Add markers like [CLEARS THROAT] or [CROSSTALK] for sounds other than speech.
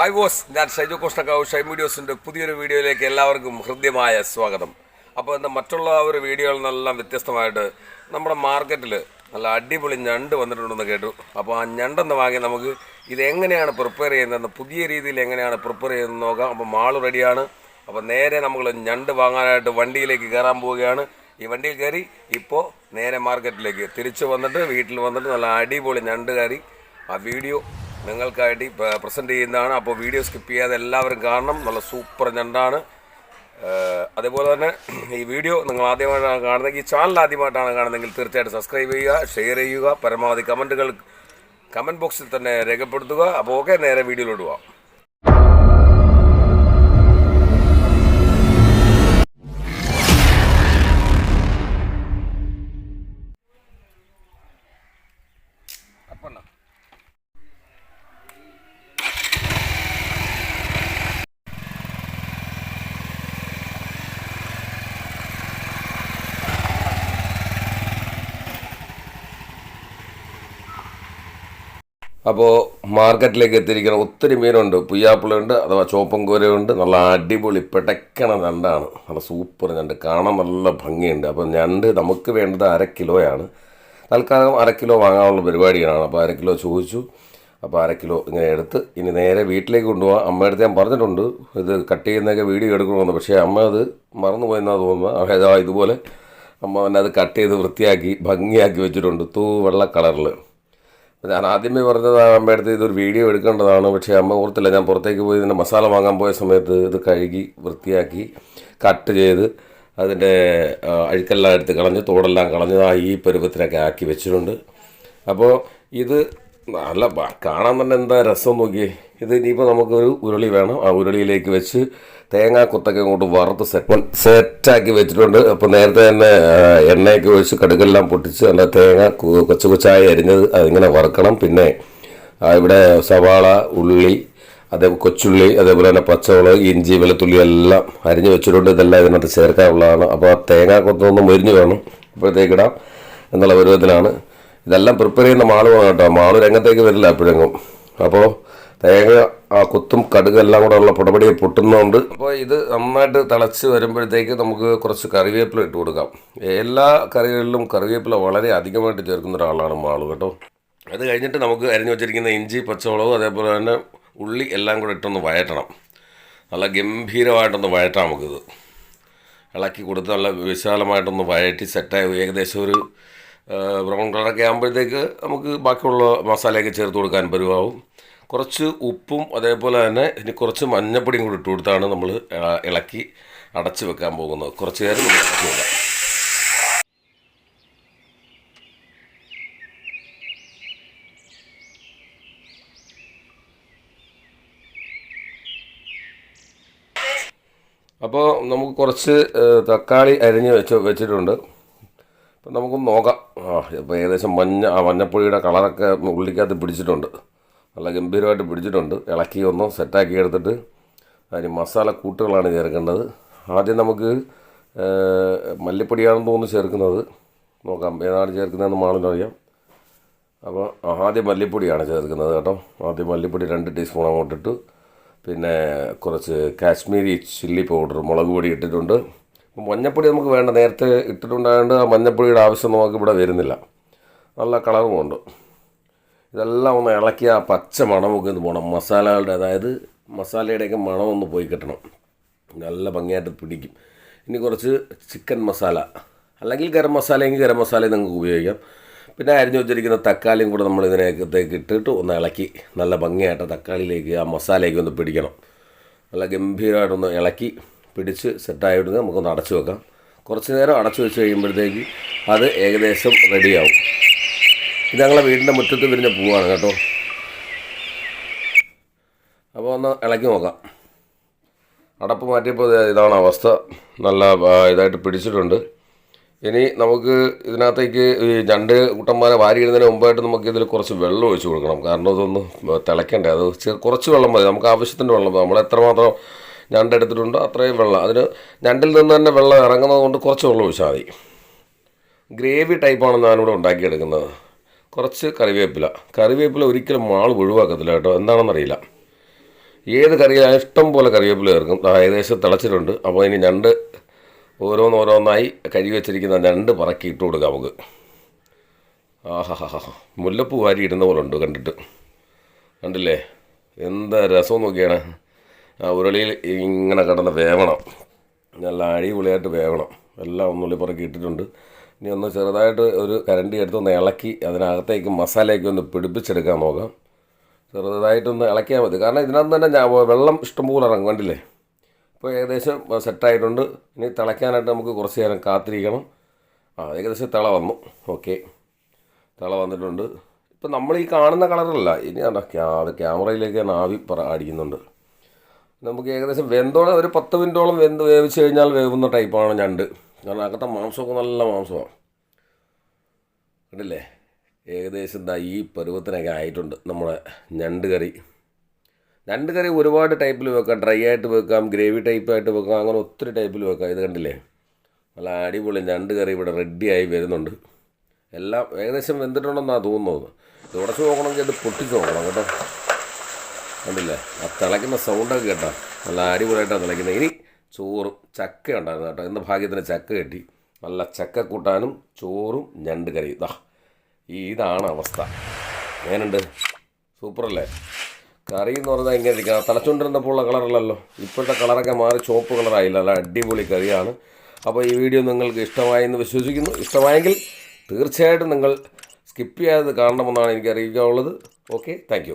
Hi boss ഞാൻ Shaiju കോഷ്ടക്കാവ് shy വീഡിയോസിന്റെ പുതിയൊരു വീഡിയോയിലേക്ക് എല്ലാവർക്കും ഹൃദ്യമായ സ്വാഗതം. അപ്പോൾ ഇന്ന് മറ്റുള്ള ഒരു വീഡിയോകളിൽ നിന്നെല്ലാം വ്യത്യസ്തമായിട്ട് നമ്മുടെ മാർക്കറ്റിൽ നല്ല അടിപൊളി ഞണ്ട് വന്നിട്ടുണ്ടെന്ന് കേട്ടു. അപ്പോൾ ആ ഞണ്ടെന്ന് വാങ്ങി നമുക്ക് ഇതെങ്ങനെയാണ് പ്രിപ്പയർ ചെയ്യുന്നതെന്ന് പുതിയ രീതിയിൽ എങ്ങനെയാണ് പ്രിപ്പയർ ചെയ്യുന്നത് നോക്കാം. അപ്പോൾ മാൾ റെഡിയാണ്. അപ്പോൾ നേരെ നമ്മൾ ഞണ്ട് വാങ്ങാനായിട്ട് വണ്ടിയിലേക്ക് കയറാൻ പോവുകയാണ്. ഈ വണ്ടിയിൽ കയറി ഇപ്പോൾ നേരെ മാർക്കറ്റിലേക്ക് തിരിച്ചു വന്നിട്ട് വീട്ടിൽ വന്നിട്ട് നല്ല അടിപൊളി ഞണ്ട് കയറി ആ വീഡിയോ നിങ്ങൾക്കായിട്ട് പ്രസന്റ് ചെയ്യുന്നതാണ്. അപ്പോൾ വീഡിയോ സ്കിപ്പ് ചെയ്യാതെ എല്ലാവരും കാണണം. നല്ല സൂപ്പർ ഞണ്ടാണ്. അതേപോലെ തന്നെ [CLEARS THROAT] ഈ വീഡിയോ നിങ്ങൾ ആദ്യമായിട്ടാണ് കാണുന്നത്. ഈ ചാനൽ ആദ്യമായിട്ടാണ് കാണുന്നതെങ്കിൽ തീർച്ചയായിട്ടും സബ്സ്ക്രൈബ് ചെയ്യുക ഷെയർ ചെയ്യുക പരമാവധി കമന്റുകൾ കമന്റ് ബോക്സിൽ തന്നെ രേഖപ്പെടുത്തുക. അപ്പോൾ ഓക്കെ നേരെ വീഡിയോയിലോട്ട് പോവാം. അപ്പോൾ മാർക്കറ്റിലേക്ക് എത്തിയിരിക്കുന്ന ഒത്തിരി മീനുണ്ട്. പുയ്യാപ്പിളുണ്ട് അഥവാ ചോപ്പൻ കോരയുണ്ട് നല്ല അടിപൊളി പെടക്കണ ഞണ്ടാണ്. നല്ല സൂപ്പർ ഞണ്ട്. കാണാൻ നല്ല ഭംഗിയുണ്ട്. അപ്പോൾ ഞണ്ട് നമുക്ക് വേണ്ടത് അര കിലോയാണ്. തൽക്കാലം അര കിലോ വാങ്ങാനുള്ള പരിപാടിയാണ്. അപ്പോൾ അര കിലോ ചോദിച്ചു. അപ്പോൾ അര കിലോ ഇങ്ങനെ എടുത്ത് ഇനി നേരെ വീട്ടിലേക്ക് കൊണ്ടുപോകാം അമ്മയടുത്ത് ഞാൻ പറഞ്ഞിട്ടുണ്ട്. ഇത് കട്ട് ചെയ്യുന്നതൊക്കെ വീഡിയോ എടുക്കണമെന്ന്. പക്ഷേ അമ്മ അത് മറന്നു പോയെന്നാണ് തോന്നുന്നത് അതായത് ഇതുപോലെ അമ്മ എന്നെ അത് കട്ട് ചെയ്ത് വൃത്തിയാക്കി ഭംഗിയാക്കി വെച്ചിട്ടുണ്ട്. തൂ വെള്ള കളറിൽ ഞാൻ ആദ്യമേ പറഞ്ഞത് അമ്മയടുത്ത് ഇതൊരു വീഡിയോ എടുക്കേണ്ടതാണ്. പക്ഷേ അമ്മ ഓർത്തില്ല ഞാൻ പുറത്തേക്ക് പോയി ഇതിന്റെ മസാല വാങ്ങാൻ പോയ സമയത്ത് ഇത് കഴുകി വൃത്തിയാക്കി കട്ട് ചെയ്ത് അതിന്റെ അഴുക്കെല്ലാം എടുത്ത് കളഞ്ഞ് തോടെല്ലാം കളഞ്ഞ് ആ ഈ പരുവത്തിനൊക്കെ ആക്കി വെച്ചിട്ടുണ്ട്. അപ്പോൾ ഇത് നല്ല കാണാൻ തന്നെ എന്താ രസം നോക്കിയേ. ഇത് ഇനിയിപ്പോൾ നമുക്കൊരു ഉരുളി വേണം. ആ ഉരുളിയിലേക്ക് വെച്ച് തേങ്ങാ കുത്തൊക്കെ അങ്ങോട്ട് വറുത്ത് സെറ്റ് സെറ്റാക്കി വെച്ചിട്ടുണ്ട്. അപ്പോൾ നേരത്തെ തന്നെ എണ്ണയൊക്കെ ഒഴിച്ച് കടുകെല്ലാം പൊട്ടിച്ച് അതിന്റെ തേങ്ങ കൊച്ചു കൊച്ചായി അരിഞ്ഞത് അതിങ്ങനെ വറുക്കണം. പിന്നെ ഇവിടെ സവാള ഉള്ളി അതേപോലെ കൊച്ചുള്ളി അതേപോലെ തന്നെ പച്ചമുളക് ഇഞ്ചി വെളുത്തുള്ളി എല്ലാം അരിഞ്ഞ് വെച്ചിട്ടുണ്ട്. ഇതെല്ലാം ഇതിനകത്ത് ചേർക്കാനുള്ളതാണ്. അപ്പോൾ ആ തേങ്ങാ കൊത്തൊന്നും മരിഞ്ഞ് വേണം. ഇപ്പോഴത്തേക്കിടാം എന്നുള്ള പരുവത്തിലാണ്. ഇതെല്ലാം പ്രിപ്പയർ ചെയ്യുന്ന മാൾ വേണം കേട്ടോ. മാൾ രംഗത്തേക്ക് വരില്ല എപ്പോഴെങ്കിലും. അപ്പോൾ തേങ്ങ ആ കുത്തും കടുകും എല്ലാം കൂടെ ഉള്ള പുടപടി പൊട്ടുന്നതുകൊണ്ട് അപ്പോൾ ഇത് നന്നായിട്ട് തിളച്ച് വരുമ്പോഴത്തേക്ക് നമുക്ക് കുറച്ച് കറിവേപ്പില ഇട്ട് കൊടുക്കാം. എല്ലാ കറികളിലും കറിവേപ്പില വളരെ അധികമായിട്ട് ചേർക്കുന്ന ഒരാളാണ് മാൾ കേട്ടോ. അത് കഴിഞ്ഞിട്ട് നമുക്ക് അരിഞ്ഞു വെച്ചിരിക്കുന്ന ഇഞ്ചി പച്ചമുളകും അതേപോലെ തന്നെ ഉള്ളി എല്ലാം കൂടെ ഇട്ടൊന്ന് വഴറ്റണം. നല്ല ഗംഭീരമായിട്ടൊന്ന് വഴറ്റാം നമുക്കിത്. ഇളക്കി കൊടുത്ത് നല്ല വിശാലമായിട്ടൊന്ന് വഴറ്റി സെറ്റായി ഏകദേശം ഒരു ബ്രൗൺ കളറൊക്കെ ആകുമ്പോഴത്തേക്ക് നമുക്ക് ബാക്കിയുള്ള മസാലയൊക്കെ ചേർത്ത് കൊടുക്കാൻ പരുവാവും. കുറച്ച് ഉപ്പും അതേപോലെ തന്നെ ഇനി കുറച്ച് മഞ്ഞപ്പൊടിയും കൂടി ഇട്ട് കൊടുത്താണ് നമ്മൾ ഇളക്കി അടച്ചു വെക്കാൻ പോകുന്നത്. കുറച്ച് നേരം അപ്പോൾ നമുക്ക് കുറച്ച് തക്കാളി അരിഞ്ഞ് വെച്ച് വെച്ചിട്ടുണ്ട്. അപ്പം നമുക്കൊന്ന് നോക്കാം. ആ ഇപ്പോൾ ഏകദേശം മഞ്ഞ ആ മഞ്ഞപ്പൊടിയുടെ കളറൊക്കെ ഉള്ളിക്കകത്ത് പിടിച്ചിട്ടുണ്ട്. നല്ല ഗംഭീരമായിട്ട് പിടിച്ചിട്ടുണ്ട്. ഇളക്കി ഒന്ന് സെറ്റാക്കി എടുത്തിട്ട് അതിന് മസാല കൂട്ടുകളാണ് ചേർക്കേണ്ടത്. ആദ്യം നമുക്ക് മല്ലിപ്പൊടിയാണെന്ന് തോന്നുന്നു ചേർക്കുന്നത്. നോക്കാം ഏതാണ് ചേർക്കുന്നതെന്ന് മാളിനറിയാം അപ്പോൾ ആദ്യം മല്ലിപ്പൊടിയാണ് ചേർക്കുന്നത് കേട്ടോ. ആദ്യം മല്ലിപ്പൊടി രണ്ട് ടീസ്പൂൺ അങ്ങോട്ടിട്ട് പിന്നെ കുറച്ച് കാശ്മീരി ചില്ലി പൗഡർ മുളക് പൊടി ഇട്ടിട്ടുണ്ട്. മഞ്ഞപ്പൊടി നമുക്ക് വേണ്ട നേരത്തെ ഇട്ടിട്ടുണ്ടായതുകൊണ്ട് ആ മഞ്ഞപ്പൊടിയുടെ ആവശ്യം നമുക്ക് ഇവിടെ വരുന്നില്ല. നല്ല കളറുമുണ്ട് ഇതെല്ലാം ഒന്ന് ഇളക്കി ആ പച്ച മണമൊക്കെ ഒന്ന് പോകണം മസാലകളുടെ അതായത് മസാലയുടെയൊക്കെ മണം ഒന്ന് പോയി കിട്ടണം. നല്ല ഭംഗിയായിട്ട് പിടിക്കും. ഇനി കുറച്ച് ചിക്കൻ മസാല. അല്ലെങ്കിൽ ഗരം മസാല മസാലയെങ്കിൽ ഗരം മസാലയും നിങ്ങൾക്ക് ഉപയോഗിക്കാം. പിന്നെ അരിഞ്ഞു വെച്ചിരിക്കുന്ന തക്കാളിയും കൂടെ നമ്മൾ ഇതിനകത്തേക്ക് ഇട്ടിട്ട് ഒന്ന് ഇളക്കി നല്ല ഭംഗിയായിട്ട് തക്കാളിയിലേക്ക് ആ മസാലയ്ക്ക് ഒന്ന് പിടിക്കണം. നല്ല ഗംഭീരമായിട്ടൊന്ന് ഇളക്കി പിടിച്ച് സെറ്റായി സെറ്റായിട്ട് നമുക്കൊന്ന് അടച്ചു വെക്കാം. കുറച്ച് നേരം അടച്ചു വെച്ച് കഴിയുമ്പോഴത്തേക്ക് അത് ഏകദേശം റെഡിയാവും. ഇത് ഞങ്ങളെ വീടിന്റെ മുറ്റത്ത് വിരിഞ്ഞ പൂവാണ് കേട്ടോ. അപ്പോൾ ഒന്ന് ഇളക്കി നോക്കാം. അടപ്പ് മാറ്റിയപ്പോൾ ഇതാണ് അവസ്ഥ. നല്ല ഇതായിട്ട് പിടിച്ചിട്ടുണ്ട്. ഇനി നമുക്ക് ഇതിനകത്തേക്ക് ഈ രണ്ട് കുട്ടന്മാരെ വാരിയിടുന്നതിന് മുമ്പായിട്ട് നമുക്ക് ഇതിൽ കുറച്ച് വെള്ളം ഒഴിച്ചു കൊടുക്കണം. കാരണം ഇതൊന്ന് തിളയ്ക്കണ്ടേ. അത് കുറച്ച് വെള്ളം മതി. നമുക്ക് ആവശ്യത്തിന്റെ വെള്ളം നമ്മൾ എത്രമാത്രം ഞണ്ട് എടുത്തിട്ടുണ്ട് അത്രയും വെള്ളം. അതിന് ഞണ്ടിൽ നിന്ന് തന്നെ വെള്ളം ഇറങ്ങുന്നത് കൊണ്ട് കുറച്ച് വെള്ളം ഒഴിച്ചാൽ മതി. ഗ്രേവി ടൈപ്പാണ് ഞാനിവിടെ ഉണ്ടാക്കിയെടുക്കുന്നത്. കുറച്ച് കറിവേപ്പില. കറിവേപ്പില ഒരിക്കലും മാൾ ഒഴിവാക്കത്തില്ല കേട്ടോ. എന്താണെന്നറിയില്ല ഏത് കറിയാലും ഇഷ്ടം പോലെ കറിവേപ്പില ചേർക്കും. ഏകദേശം തിളച്ചിട്ടുണ്ട്. അപ്പോൾ ഇനി ഞണ്ട് ഓരോന്നോരോന്നായി കഴുകി വെച്ചിരിക്കുന്ന ഞണ്ട് പറക്കി ഇട്ട് കൊടുക്കാം നമുക്ക്. ആഹാ മുല്ലപ്പൂ വാരി ഇടുന്ന പോലെ ഉണ്ട് കണ്ടിട്ട്. കണ്ടില്ലേ? എന്താ രസം നോക്കിയാണ്. ഉരുളിയിൽ ഇങ്ങനെ കിടന്ന് വേവണം. നല്ല അടിപൊളിയായിട്ട് വേവണം. എല്ലാം ഒന്നുള്ളി പുറക്കി ഇട്ടിട്ടുണ്ട്. ഇനി ഒന്ന് ചെറുതായിട്ട് ഒരു കരണ്ടി എടുത്തൊന്ന് ഇളക്കി അതിനകത്തേക്ക് മസാലയൊക്കെ ഒന്ന് പിടിപ്പിച്ചെടുക്കാൻ നോക്കാം. ചെറുതായിട്ടൊന്ന് ഇളക്കിയാൽ മതി. കാരണം ഇതിനകത്ത് തന്നെ ഞാൻ വെള്ളം ഇഷ്ടംപോലെ ഇറങ്ങും കണ്ടില്ലേ? ഏകദേശം സെറ്റായിട്ടുണ്ട്. ഇനി തിളയ്ക്കാനായിട്ട് നമുക്ക് കുറച്ച് നേരം കാത്തിരിക്കണം. ആ ഏകദേശം തിള വന്നു. ഓക്കെ. തിള വന്നിട്ടുണ്ട്. ഇപ്പം നമ്മൾ ഈ കാണുന്ന കളറല്ല. ഇനി അത് ക്യാമറയിലേക്ക് ഞാൻ ആവി പറ അടിക്കുന്നുണ്ട്. നമുക്ക് ഏകദേശം വെന്തോളം ഒരു പത്ത് മിനിറ്റോളം വെന്ത് വേവിച്ച് കഴിഞ്ഞാൽ വേവുന്ന ടൈപ്പാണ് ഞണ്ട്. കാരണം അകത്തെ മാംസമൊക്കെ നല്ല മാംസമാണ്. കണ്ടില്ലേ? ഏകദേശം ദാ ഈ പരുവത്തിനൊക്കെ ആയിട്ടുണ്ട് നമ്മുടെ ഞണ്ട് കറി. ഞണ്ട് കറി ഒരുപാട് ടൈപ്പിൽ വെക്കാം. ഡ്രൈ ആയിട്ട് വെക്കാം ഗ്രേവി ടൈപ്പായിട്ട് വെക്കാം അങ്ങനെ ഒത്തിരി ടൈപ്പിൽ വെക്കാം. ഇത് കണ്ടില്ലേ? നല്ല അടിപൊളി ഞണ്ട് കറി ഇവിടെ റെഡിയായി വരുന്നുണ്ട്. എല്ലാം ഏകദേശം വെന്തിട്ടുണ്ടെന്നാണ് തോന്നുന്നത്. ഇത് ഉടച്ചു നോക്കണമെങ്കിൽ അത് പൊട്ടിച്ച് നോക്കണം കേട്ടോ. കണ്ടില്ലേ? ആ തിളയ്ക്കുന്ന സൗണ്ടൊക്കെ കേട്ടോ. നല്ല അടിപൊളിയായിട്ടാണ് തിളയ്ക്കുന്നത്. ഇനി ചോറും ചക്ക ഉണ്ടായിരുന്നു കേട്ടോ. ഇന്ന് ഭാഗ്യത്തിന് ചക്ക കെട്ടി. നല്ല ചക്ക കൂട്ടാനും ചോറും ഞണ്ട് കറി ഇതാ ഇതാണ് അവസ്ഥ. ഞാനുണ്ട് സൂപ്പറല്ലേ? കറി എന്ന് പറഞ്ഞാൽ ഇങ്ങനെ ഇരിക്കണം തിളച്ചുകൊണ്ടിരുന്നപ്പോൾ കളറല്ലല്ലോ ഇപ്പോഴത്തെ കളറൊക്കെ മാറി ചുവപ്പ് കളറായില്ല നല്ല അടിപൊളി കറിയാണ്. അപ്പോൾ ഈ വീഡിയോ നിങ്ങൾക്ക് ഇഷ്ടമായെന്ന് വിശ്വസിക്കുന്നു. ഇഷ്ടമായെങ്കിൽ തീർച്ചയായിട്ടും നിങ്ങൾ സ്കിപ്പ് ചെയ്യാതെ കാണണമെന്നാണ് എനിക്ക് അറിയിക്കാനുള്ളത്. Okay thank